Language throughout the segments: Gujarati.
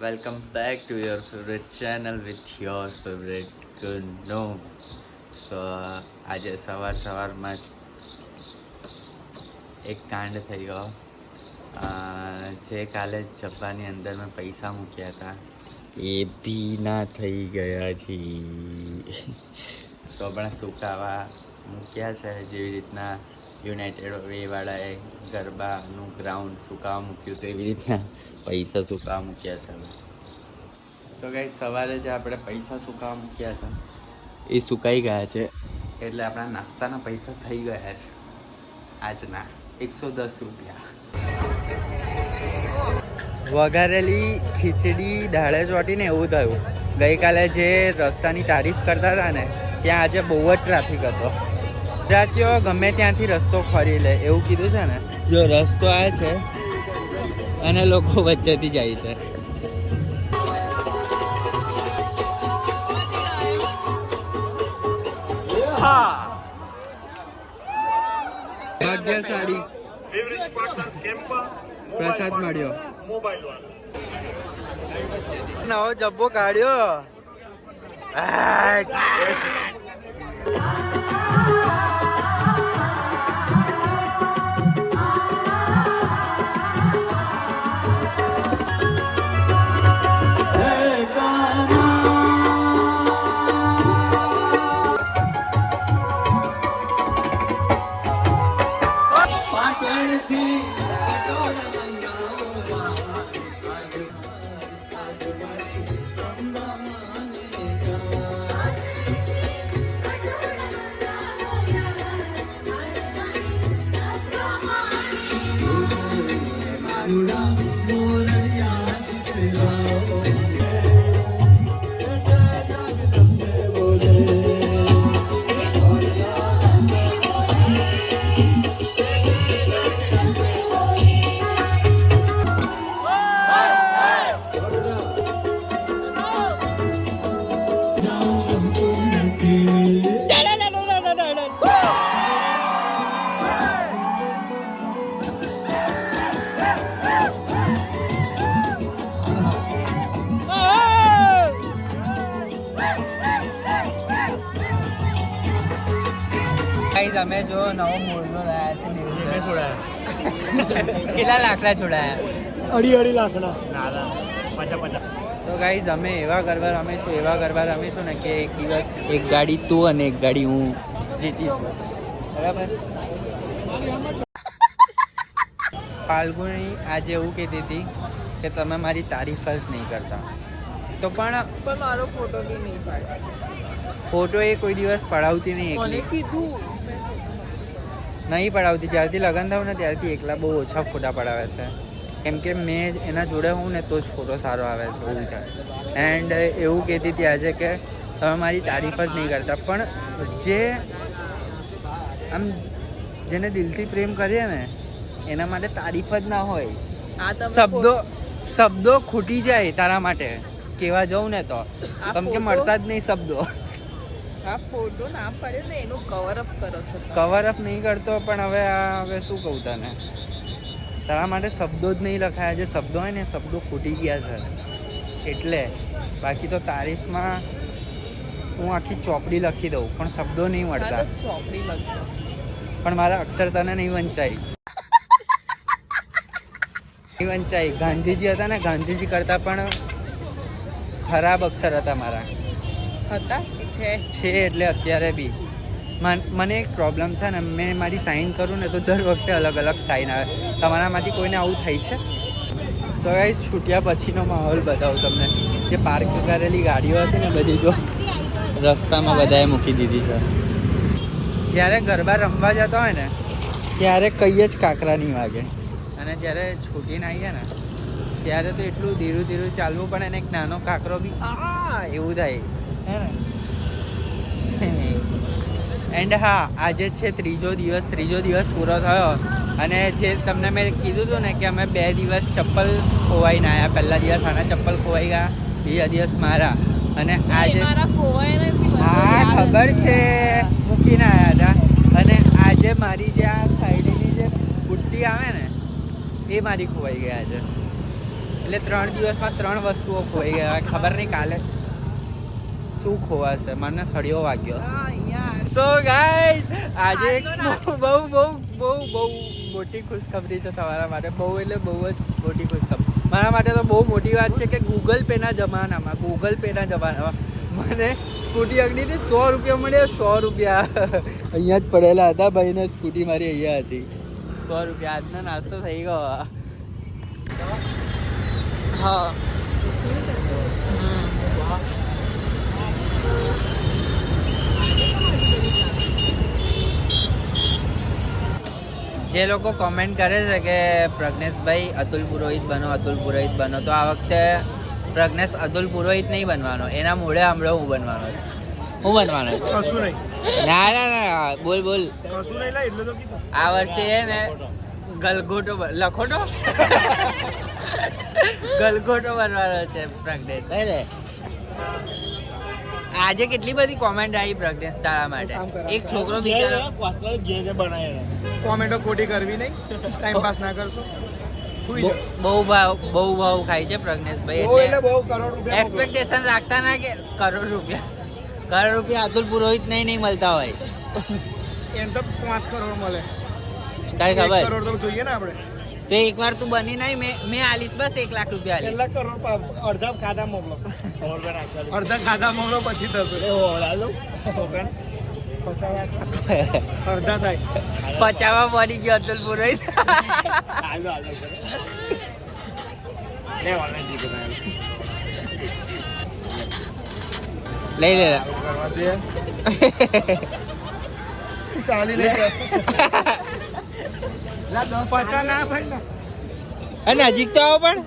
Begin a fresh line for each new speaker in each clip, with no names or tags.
Welcome back to your favorite channel with your favorite Gunu. So આજે સવાર સવારમાં જ એક કાંડ અ, જે કાલે જબ્બાની અંદર મેં પૈસા મૂક્યા હતા એ બી ના થઈ ગયા છે સો પણ સુકાવા મૂક્યા છે જેવી રીતના યુનાઇટેડ વેવાળાએ ગરબાનું ગ્રાઉન્ડ સુકાવા મૂક્યું તેવી રીતના પૈસા સુકાવા મૂક્યા છે તો કઈ સવારે જે આપણે પૈસા સુકાવા મૂક્યા છે. એ સુકાઈ ગયા છે. એટલે આપણા નાસ્તાના પૈસા થઈ ગયા છે. આજના એકસો દસ રૂપિયા. વઘારેલી ખીચડી દાળે ચોટીને એવું થયું. ગઈકાલે જે રસ્તાની તારીફ કરતા હતા ને ત્યાં આજે બહુ જ ટ્રાફિક હતો. ગુજરાતીઓ ગમે ત્યાંથી રસ્તો ફરી લે, એવું કીધું છે ને? જો રસ્તો આ છે, અને લોકો વચ્ચેથી જાય છે. ભાગ્યશાળી. પ્રસાદ મળ્યો. નવો જબ્બો કાઢ્યો. અમે જો નવો મોરલો લાયા છે
મેં છોડાયા?
કેટલા લાકડા છોડાયા?
અઢી અઢી લાકડા. ના ના પચા પચા
તો ગાઈઝ અમે એવા ગરબા રમીશું એવા ગરબા રમીશું ને કે એક દિવસ એક ગાડી તું અને એક ગાડી હું જીતીશું. બરાબર? ફાલ્ગુની આજે એવું કહેતી હતી કે તમે મારી તારીફ જ નહીં કરતા. તો પણ
પણ મારો ફોટો બી નહીં પાડે.
ફોટો એ કોઈ દિવસ પડાવતી નહીં
મને કીધું.
નહીં પડાવતી જ્યારથી લગ્ન થયું ને ત્યારથી એકલા બહુ ઓછા ફોટા પડાવે છે. કેમ કે મેં એના જોડે હોઉં ને તો જ ફોટો સારો આવે છે એવું છે. એન્ડ એવું કહેતી હતી આજે કે તમે મારી તારીફ જ નહીં કરતા. પણ જે આમ જેને દિલથી પ્રેમ કરીએ ને એના માટે તારીફ જ ના હોય. શબ્દો શબ્દો ખૂટી જાય તારા માટે. કેવા જવું ને તો. કેમ કે મળતા જ નહીં શબ્દો.
આ ફોટો ના પડે ને એનું કવર અપ કરો છો.
કવર અપ નહીં કરતો પણ હવે આ હવે શું કહું તને? તારા માટે શબ્દો જ નહીં લખાયા. જે શબ્દો હોય ને શબ્દો ખૂટી ગયા છે. એટલે બાકી તો તારીફમાં હું આખી ચોપડી લખી દઉં પણ શબ્દો નહીં મળતા
ચોપડી લખજો.
પણ મારા અક્ષર તને નહીં વંચાય. નહીં વંચાય. ગાંધીજી હતા ને ગાંધીજી કરતાં પણ ખરાબ અક્ષર હતા મારા.
હતા છે?
છે એટલે અત્યારે બી. મન- એક પ્રોબ્લેમ છે ને, મેં મારી સાઇન કરું ને તો દર વખતે અલગ અલગ સાઇન આવે. તમારામાંથી કોઈને આવું થાય છે? તો ગાઈસ છૂટ્યા પછીનો માહોલ બતાવું તમને. જે પાર્ક કરેલી ગાડીઓ હતી ને બધી જો રસ્તામાં બધાએ મૂકી દીધી છે. જ્યારે ગરબા રમવા જતા હોય ને, ત્યારે કઈ જ કાકરા નહીં વાગે. અને જ્યારે છૂટીને આવીએ ને, ત્યારે તો એટલું ધીરું ધીરું ચાલવું પણ એને એક નાનો કાંકરો બી, આ! એવું થાય. હે ને? એન્ડ હા આજે છે ત્રીજો દિવસ ત્રીજો દિવસ પૂરો થયો. અને જે તમને મેં કીધું હતું ને કે અમે બે દિવસ ચપ્પલ ખોવાઈને આવ્યા પહેલા દિવસ આના ચપ્પલ ખોવાઈ ગયા બીજા દિવસ મારા. અને આજે હા ખબર. છે. મૂકીને આવ્યા હતા. અને આજે મારી જે આ સાઈડની જે બુટ્ટી આવે ને એ મારી ખોવાઈ ગયા છે. એટલે ત્રણ દિવસમાં ત્રણ વસ્તુઓ ખોવાઈ ગયા. ખબર નહીં કાલે. શું ખોવાશે? મને સળિયો વાગ્યો. સો ગાય આજે બહુ બહુ બહુ બહુ બહુ મોટી ખુશખબરી છે તમારા માટે. બહુ એટલે બહુ જ મોટી ખુશખબરી. મારા માટે તો બહુ મોટી વાત છે કે ગૂગલ પેના જમાનામાં ગૂગલ પેના જમાનામાં મને સ્કૂટી અગડીથી સો રૂપિયા મળ્યા સો રૂપિયા. અહીંયા જ પડેલા હતા ભાઈને સ્કૂટી મારી અહીંયા હતી. સો રૂપિયા. આજનો નાસ્તો થઈ ગયો. હા. જે લોકો કોમેન્ટ કરે છે કે પ્રજ્ઞેશભાઈ અતુલ પુરોહિત બનો અતુલ પુરોહિત બનો તો આ વખતે પ્રજ્ઞેશ અતુલ પુરોહિત નહીં બનવાનો. એના મૂળે હમણાં હું બનવાનો છું. હું બનવાનો છું.
કશું નહીં.
ના ના ના બોલ બોલ.
કશું નહીં એટલે તો કીધું.
આ વર્ષે છે ને ગલગોટો લખોટો? ગલગોટો બનવાનો છે પ્રજ્ઞેશ હે ને? આજે કેટલી બધી કોમેન્ટ આવી પ્રજ્ઞેશ તારા માટે? એક છોકરો બિચારો.
ઘેર જે બનાવે
કોમેન્ટો ખોટી કરવી નહીં. ટાઈમ પાસ ના કરશો.
બહુ બહુ ભાવ બહુ ભાવ ખાય છે પ્રજ્ઞેશભાઈ
એટલે
એટલે
બહુ કરોડ રૂપિયા
એક્સપેક્ટેશન રાખતા ના કે કરોડ રૂપિયા? કરોડ રૂપિયા અતુલ પુરોહિત નહીં નહીં મળતા હોય.
એમ તો પાંચ કરોડ મળે.
તારે ખબર?
કરોડ તો જોઈએ ને આપણે.
તો એકવાર તું બની નહીં મેં મેં આલીશ બસ એક લાખ રૂપિયા આલીશ.
પહેલા કરોડ અડધા ખાધા મોકલો અડધા ખાધા મોકલો પછી થશે.
ઓળાલો ઓર્ગન
અડધા થાય.
પચાવા બની ગયો અતુલ પુરોહિત.
હાલો હાલો લે ઓનલાઈન જીકે
લઈ લે
ચાલી લે.
નજીક તો આવો પણ.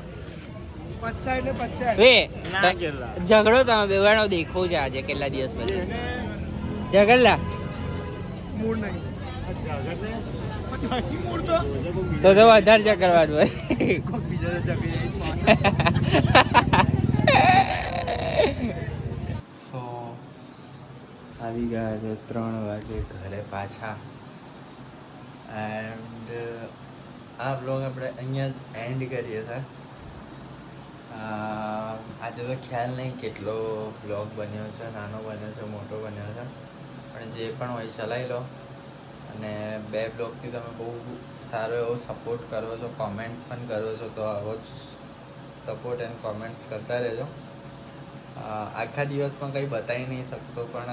ઝઘડો તમે બેવાનો દેખો છે આજે કેટલા દિવસ પછી. ઝઘડલા.
તો
તો વધારે ચકરવાનું હોય. સો આવી ગયા છે ત્રણ વાગે ઘરે પાછા. એન્ડ આ બ્લોગ આપણે અહીંયા જ એન્ડ કરીએ છીએ. આજે તો ખ્યાલ નહીં કેટલો બ્લોગ બન્યો છે, નાનો બન્યો છે, મોટો બન્યો છે. પણ જે પણ હોય ચલાવી લો. અને બે બ્લોગથી તમે બહુ સારો એવો સપોર્ટ કરો છો કોમેન્ટ્સ પણ કરો છો, તો આવો જ સપોર્ટ એન્ડ કોમેન્ટ્સ કરતા રહેજો. આખા દિવસમાં કંઈ બતાવી નહીં શકતો, પણ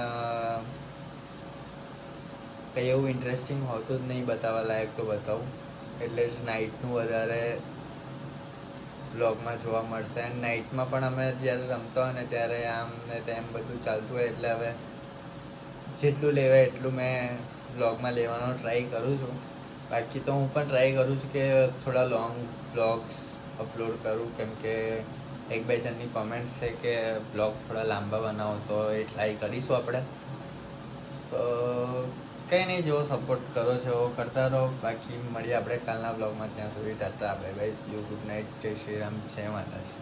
કંઈ એવું ઇન્ટરેસ્ટિંગ હોતું જ નહીં બતાવવા લાયક તો બતાવું. એટલે નાઇટનું વધારે બ્લોગમાં જોવા મળશે. અને નાઇટમાં પણ અમે જ્યારે રમતા હોય ને ત્યારે આમ ને તેમ બધું ચાલતું હોય એટલે હવે જેટલું લેવાય એટલું મેં બ્લોગમાં લેવાનો ટ્રાય કરું છું. બાકી તો હું પણ ટ્રાય કરું છું કે થોડા લોંગ બ્લોગ્સ અપલોડ કરું. કેમ કે એક બે જણની કોમેન્ટ્સ છે કે બ્લોગ થોડા લાંબા બનાવો તો એ ટ્રાય કરીશું આપણે. સો કંઈ નહીં, જેવો સપોર્ટ કરો છો એવો કરતા રહો. બાકી મળીએ આપણે કાલના બ્લોગમાં ત્યાં સુધી tata bye bye see you good night જય શ્રી રામ, જય માતાજી.